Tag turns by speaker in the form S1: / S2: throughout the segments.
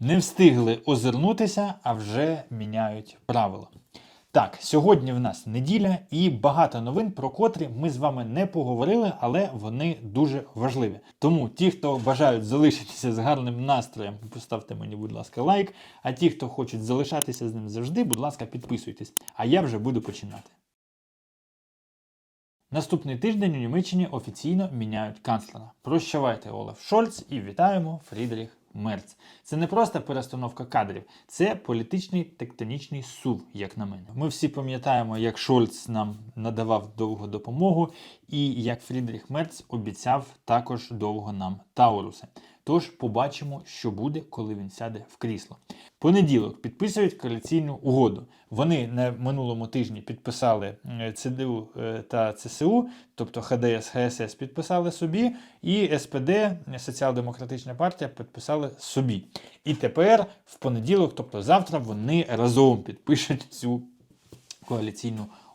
S1: Не встигли озирнутися, а вже міняють правила. Так, сьогодні в нас неділя і багато новин, про котрі ми з вами не поговорили, але вони дуже важливі. Тому ті, хто бажають залишитися з гарним настроєм, поставте мені, будь ласка, лайк. А ті, хто хочуть залишатися з ним завжди, будь ласка, підписуйтесь. А я вже буду починати. Наступний тиждень у Німеччині офіційно міняють канцлера. Прощавайте Олаф Шольц і вітаємо Фрідріх Мерц. Це не просто перестановка кадрів, це політичний тектонічний сув, як на мене. Ми всі пам'ятаємо, як Шольц нам надавав довго допомогу, і як Фрідріх Мерц обіцяв також довго нам Тауруси. Тож побачимо, що буде, коли він сяде в крісло. Понеділок підписують коаліційну угоду. Вони на минулому тижні підписали е, ЦДУ е, та ЦСУ, тобто ХДС, ХСС підписали собі, і СПД, Соціал-Демократична партія, підписали собі. І тепер, в понеділок, тобто завтра, вони разом підпишуть цю коаліційну угоду.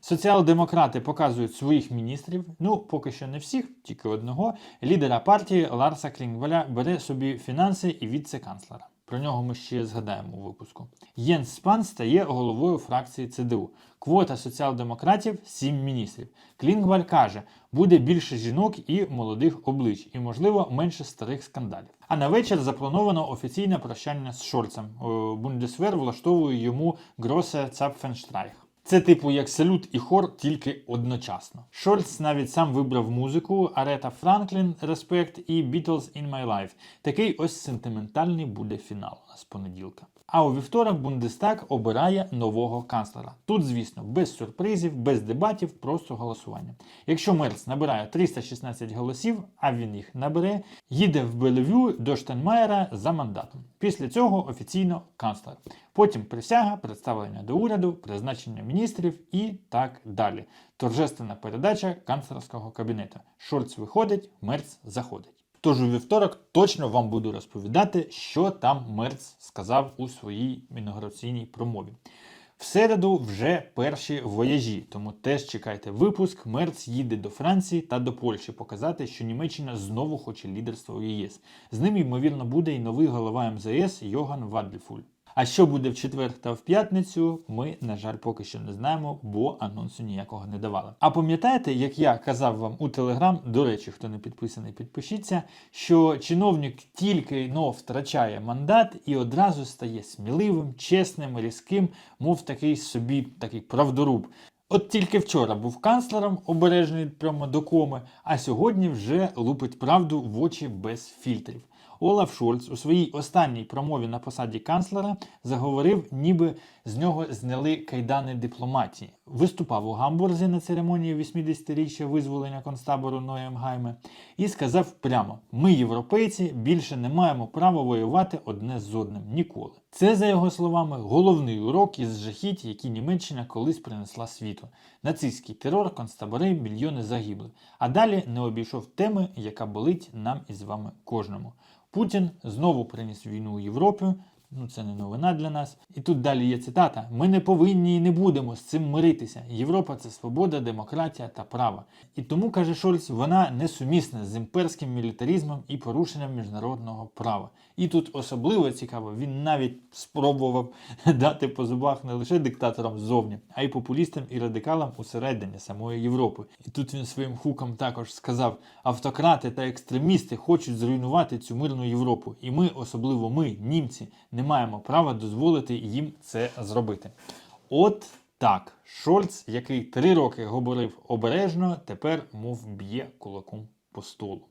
S1: Соціал-демократи показують своїх міністрів. Ну, поки що не всіх, тільки одного. Лідера партії Ларса Клінгваля бере собі фінанси і віце-канцлера. Про нього ми ще згадаємо у випуску. Єнс Спан стає головою фракції ЦДУ. Квота соціал-демократів 7 міністрів. Клінгваль каже, буде більше жінок і молодих облич, і, можливо, менше старих скандалів. А на вечір заплановано офіційне прощання з Шольцем. Е, Бундесвер влаштовує йому Гросе Цапфенштрайх. Це типу як салют і хор, тільки одночасно. Шольц навіть сам вибрав музику Арета Франклін Респект і Beatles in My Life. Такий ось сентиментальний буде фінал у нас з понеділка. А у вівторок Бундестаг обирає нового канцлера. Тут, звісно, без сюрпризів, без дебатів, просто голосування. Якщо Мерц набирає 316 голосів, а він їх набере, їде в Белевю до Штенмаєра за мандатом. Після цього офіційно канцлер. Потім присяга, представлення до уряду, призначення міністрів і так далі. Торжественна передача канцлерського кабінету. Шольц виходить, Мерц заходить. Тож у вівторок точно вам буду розповідати, що там Мерц сказав у своїй інаугураційній промові. В середу вже перші вояжі, тому теж чекайте випуск. Мерц їде до Франції та до Польщі показати, що Німеччина знову хоче лідерства у ЄС. З ним, ймовірно, буде і новий голова МЗС Йоган Вадліфуль. А що буде в четвер та в п'ятницю, ми, на жаль, поки що не знаємо, бо анонсу ніякого не давали. А пам'ятаєте, як я казав вам у Телеграм, до речі, хто не підписаний, підпишіться, що чиновник тільки но втрачає мандат і одразу стає сміливим, чесним, різким, мов такий собі такий правдоруб. От тільки вчора був канцлером, обережний прямо до коми, а сьогодні вже лупить правду в очі без фільтрів. Олаф Шольц у своїй останній промові на посаді канцлера заговорив, ніби з нього зняли кайдани дипломатії. Виступав у Гамбурзі на церемонії 80-річчя визволення концтабору Ноємгайме і сказав прямо: ми, європейці, більше не маємо права воювати одне з одним ніколи. Це, за його словами, головний урок із жахіть, які Німеччина колись принесла світу. Нацистський терор, концтабори, мільйони загибли. А далі не обійшов теми, яка болить нам із вами кожному. Путін знову приніс війну у Європі. Ну, це не новина для нас. І тут далі є цитата: Ми не повинні і не будемо з цим миритися. Європа це свобода, демократія та право. І тому, каже Шольц, вона несумісна з імперським мілітаризмом і порушенням міжнародного права. І тут особливо цікаво, він навіть спробував дати по зубах не лише диктаторам ззовні, а й популістам і радикалам усередині самої Європи. І тут він своїм хуком також сказав: автократи та екстремісти хочуть зруйнувати цю мирну Європу. І ми, особливо ми, німці, не маємо права дозволити їм це зробити. От так, Шольц, який три роки говорив обережно, тепер мов б'є кулаком по столу.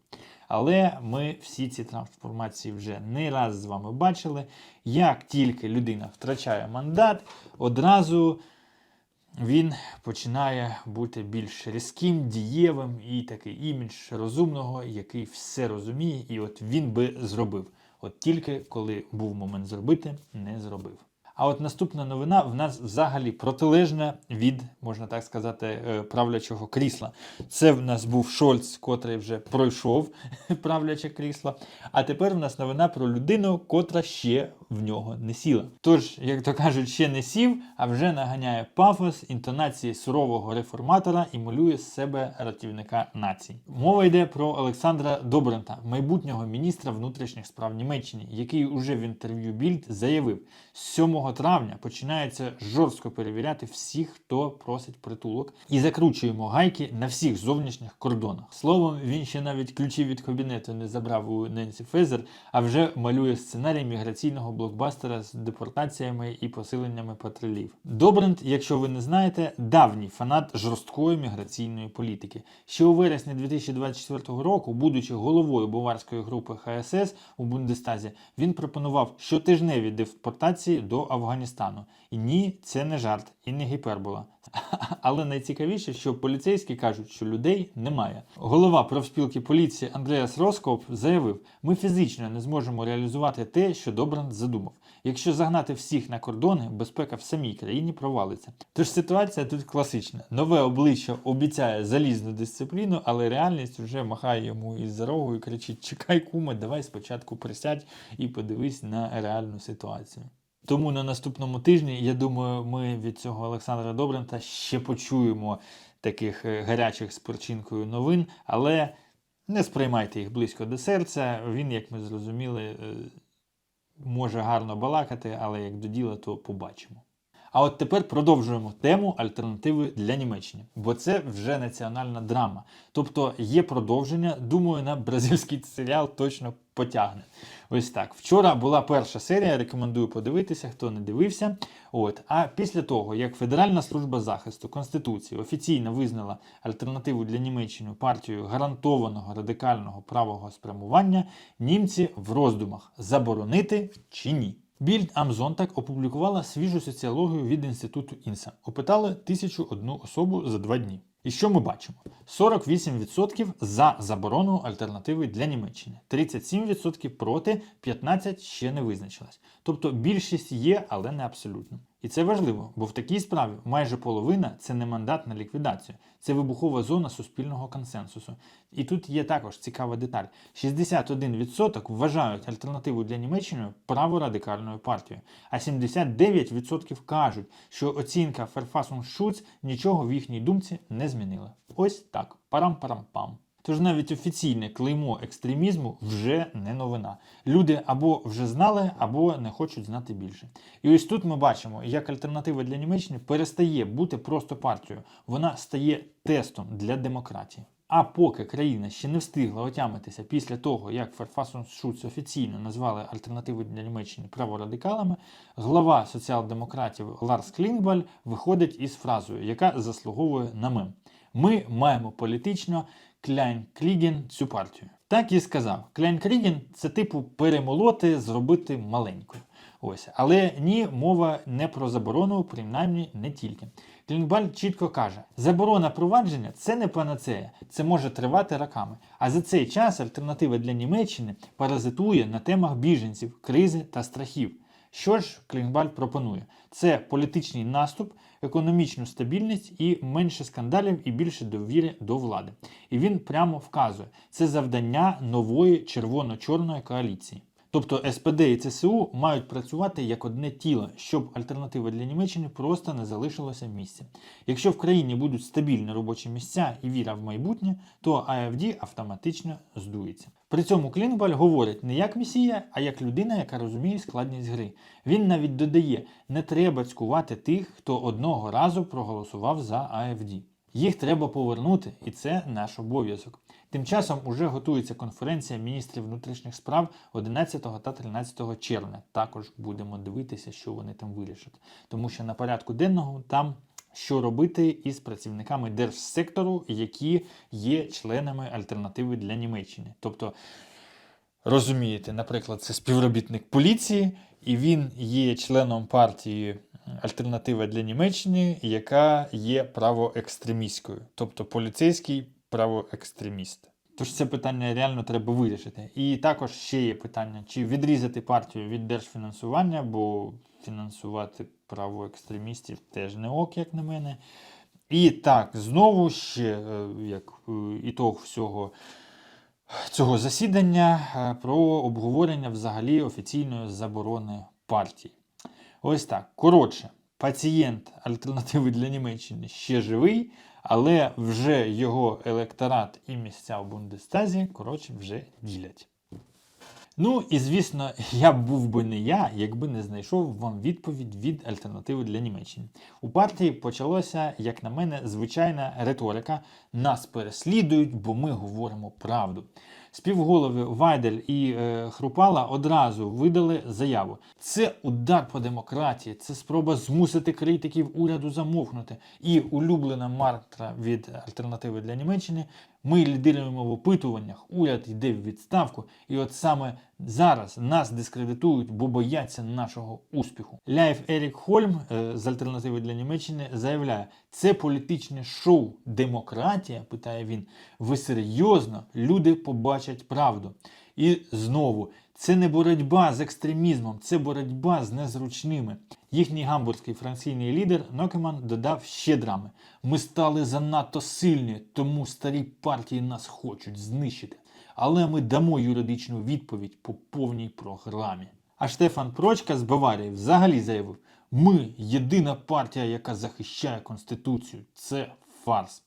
S1: Але ми всі ці трансформації вже не раз з вами бачили. Як тільки людина втрачає мандат, одразу він починає бути більш різким, дієвим і такий імідж розумного, який все розуміє, і от він би зробив. От тільки коли був момент зробити, не зробив. А от наступна новина в нас взагалі протилежна від, можна так сказати, е, правлячого крісла. Це в нас був Шольц, котрий вже пройшов правляче крісло. А тепер в нас новина про людину, котра ще в нього не сіла. Тож, як то кажуть, ще не сів, а вже наганяє пафос, інтонації сурового реформатора і малює з себе рятівника націй. Мова йде про Олександра Добрента, майбутнього міністра внутрішніх справ Німеччини, який уже в інтерв'ю Більд заявив, з 7 травня починається жорстко перевіряти всіх, хто просить притулок, і закручуємо гайки на всіх зовнішніх кордонах. Словом, він ще навіть ключі від кабінету не забрав у Ненсі Фезер, а вже малює сценарій міграційного блокбастера з депортаціями і посиленнями патрулів. Добрент, якщо ви не знаєте, давній фанат жорсткої міграційної політики. Ще у вересні 2024 року, будучи головою баварської групи ХСС у Бундестазі, він пропонував щотижневі депортації до Афганістану. І ні, це не жарт і не гіпербола. Але найцікавіше, що поліцейські кажуть, що людей немає. Голова профспілки поліції Андреас Роскоп заявив: ми фізично не зможемо реалізувати те, що Добранд задумав. Якщо загнати всіх на кордони, безпека в самій країні провалиться. Тож ситуація тут класична. Нове обличчя обіцяє залізну дисципліну, але реальність вже махає йому із за рогу і кричить: Чекай, куме, давай спочатку присядь і подивись на реальну ситуацію. Тому на наступному тижні, я думаю, ми від цього Олександра Добрента ще почуємо таких е, гарячих з перчинкою новин, але не сприймайте їх близько до серця. Він, як ми зрозуміли, е, може гарно балакати, але як до діла, то побачимо. А от тепер продовжуємо тему альтернативи для Німеччини, бо це вже національна драма. Тобто є продовження. Думаю, на бразильський серіал точно потягне. Ось так. Вчора була перша серія. Рекомендую подивитися, хто не дивився. От а після того, як Федеральна служба захисту Конституції офіційно визнала альтернативу для Німеччини партію гарантованого радикального правого спрямування, німці в роздумах заборонити чи ні. Більд Амзон так опублікувала свіжу соціологію від інституту Інса. Опитали тисячу одну особу за два дні. І що ми бачимо? 48% за заборону альтернативи для Німеччини, 37% проти, 15% ще не визначилась. Тобто більшість є, але не абсолютно. І це важливо, бо в такій справі майже половина це не мандат на ліквідацію, це вибухова зона суспільного консенсусу. І тут є також цікава деталь: 61% вважають альтернативу для Німеччини праворадикальною партією, а 79% кажуть, що оцінка Ферфасун Шуц нічого в їхній думці не змінила. Ось так, парам-парам-пам. Тож навіть офіційне клеймо екстремізму вже не новина. Люди або вже знали, або не хочуть знати більше. І ось тут ми бачимо, як альтернатива для Німеччини перестає бути просто партією, вона стає тестом для демократії. А поки країна ще не встигла отямитися після того, як Ферфасун Шуц офіційно назвали альтернативи для Німеччини праворадикалами, глава соціал-демократів Ларс Клінгбаль виходить із фразою, яка заслуговує на мем. Ми маємо політично Кляйн Кліген цю партію. Так і сказав. Кляйн Кліген це типу перемолоти, зробити маленькою. Ось, але ні, мова не про заборону, принаймні не тільки. Клінкбаль чітко каже: заборона провадження це не панацея, це може тривати роками. А за цей час альтернатива для Німеччини паразитує на темах біженців, кризи та страхів. Що ж Клінкбаль пропонує? Це політичний наступ, економічну стабільність і менше скандалів і більше довіри до влади. І він прямо вказує, це завдання нової червоно-чорної коаліції. Тобто СПД і ЦСУ мають працювати як одне тіло, щоб альтернатива для Німеччини просто не залишилося місця. Якщо в країні будуть стабільні робочі місця і віра в майбутнє, то АФД автоматично здується. При цьому Клінбаль говорить не як месія, а як людина, яка розуміє складність гри. Він навіть додає, не треба цькувати тих, хто одного разу проголосував за АФД. Їх треба повернути, і це наш обов'язок. Тим часом уже готується конференція міністрів внутрішніх справ 11 та 13 червня. Також будемо дивитися, що вони там вирішать. Тому що на порядку денного там що робити із працівниками держсектору, які є членами альтернативи для Німеччини. Тобто, розумієте, наприклад, це співробітник поліції, і він є членом партії. Альтернатива для Німеччини, яка є правоекстремістською, тобто поліцейський правоекстреміст. Тож це питання реально треба вирішити. І також ще є питання, чи відрізати партію від держфінансування, бо фінансувати правоекстремістів теж не ок, як на мене. І так, знову ще, е, як е, ітог всього цього засідання, е, про обговорення взагалі офіційної заборони партії. Ось так. Коротше, пацієнт альтернативи для Німеччини ще живий, але вже його електорат і місця в Бундестазі, коротше, вже ділять. Ну і звісно, я був би не я, якби не знайшов вам відповідь від альтернативи для Німеччини. У партії почалося, як на мене, звичайна риторика: нас переслідують, бо ми говоримо правду. Співголови Вайдель і е, Хрупала одразу видали заяву. Це удар по демократії, це спроба змусити критиків уряду замовкнути. І улюблена мантра від альтернативи для Німеччини. Ми лідируємо в опитуваннях, уряд йде в відставку, і от саме зараз нас дискредитують, бо бояться нашого успіху. Ляйф Ерік Хольм е, з альтернативи для Німеччини заявляє: це політичне шоу. Демократія, питає він. Ви серйозно, люди побачать правду. І знову, це не боротьба з екстремізмом, це боротьба з незручними. Їхній гамбурзький фракційний лідер Нокеман додав ще драми. Ми стали занадто сильні, тому старі партії нас хочуть знищити. Але ми дамо юридичну відповідь по повній програмі. А Штефан Прочка з Баварії взагалі заявив: ми єдина партія, яка захищає Конституцію. Це фарс.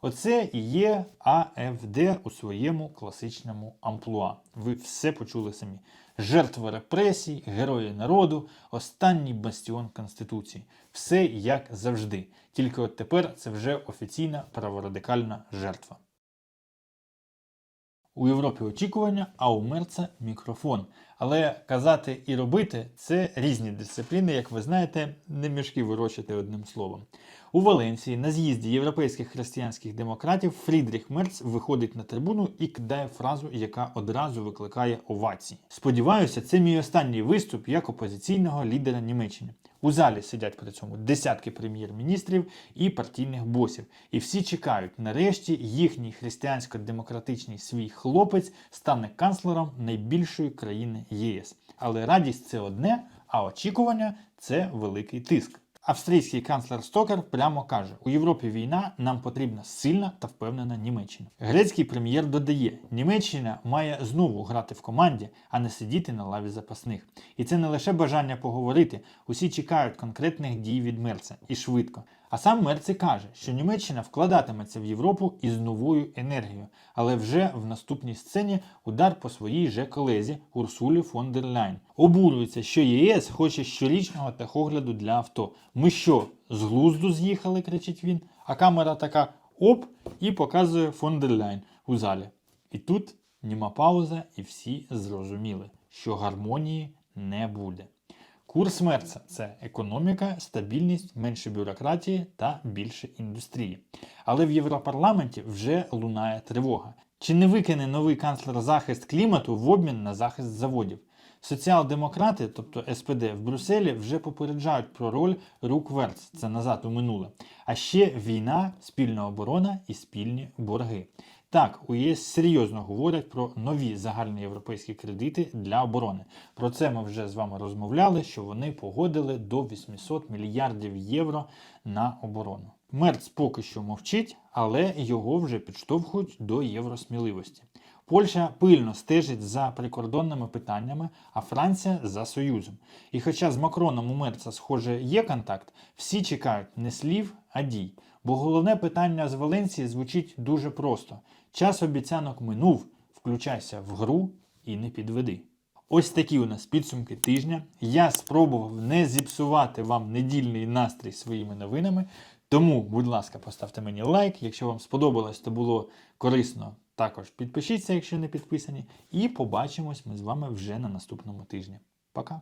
S1: Оце і є АФД у своєму класичному амплуа. Ви все почули самі. Жертва репресій, герої народу, останній бастіон Конституції. Все як завжди. Тільки от тепер це вже офіційна праворадикальна жертва. У Європі очікування, а у Мерца мікрофон. Але казати і робити це різні дисципліни, як ви знаєте, не мішки вирощити одним словом. У Валенції на з'їзді європейських християнських демократів Фрідріх Мерц виходить на трибуну і кидає фразу, яка одразу викликає овації. Сподіваюся, це мій останній виступ як опозиційного лідера Німеччини. У залі сидять при цьому десятки прем'єр-міністрів і партійних босів. І всі чекають, нарешті їхній християнсько-демократичний свій хлопець стане канцлером найбільшої країни ЄС. Але радість це одне, а очікування це великий тиск. Австрійський канцлер Стокер прямо каже: у Європі війна нам потрібна сильна та впевнена Німеччина. Грецький прем'єр додає: Німеччина має знову грати в команді, а не сидіти на лаві запасних. І це не лише бажання поговорити. Усі чекають конкретних дій від мерця і швидко. А сам Мерці каже, що Німеччина вкладатиметься в Європу із новою енергією, але вже в наступній сцені удар по своїй же колезі Урсулі фон дер Ляйн. Обурюється, що ЄС хоче щорічного техогляду для авто. Ми що, з глузду з'їхали, кричить він, а камера така оп і показує фон дер Ляйн у залі. І тут німа пауза, і всі зрозуміли, що гармонії не буде. Курс Мерца це економіка, стабільність, менше бюрократії та більше індустрії. Але в Європарламенті вже лунає тривога. Чи не викине новий канцлер захист клімату в обмін на захист заводів? Соціал-демократи, тобто СПД в Брюсселі, вже попереджають про роль рук Верц, це назад у минуле. А ще війна, спільна оборона і спільні борги. Так, у ЄС серйозно говорять про нові загальноєвропейські кредити для оборони. Про це ми вже з вами розмовляли, що вони погодили до 800 мільярдів євро на оборону. Мерц поки що мовчить, але його вже підштовхують до євросміливості. Польща пильно стежить за прикордонними питаннями, а Франція за Союзом. І хоча з Макроном у Мерца, схоже, є контакт, всі чекають не слів, а дій. Бо головне питання з Валенції звучить дуже просто: час обіцянок минув, включайся в гру і не підведи. Ось такі у нас підсумки тижня. Я спробував не зіпсувати вам недільний настрій своїми новинами. Тому, будь ласка, поставте мені лайк. Якщо вам сподобалось, то було корисно. Також підпишіться, якщо не підписані. І побачимось ми з вами вже на наступному тижні. Пока!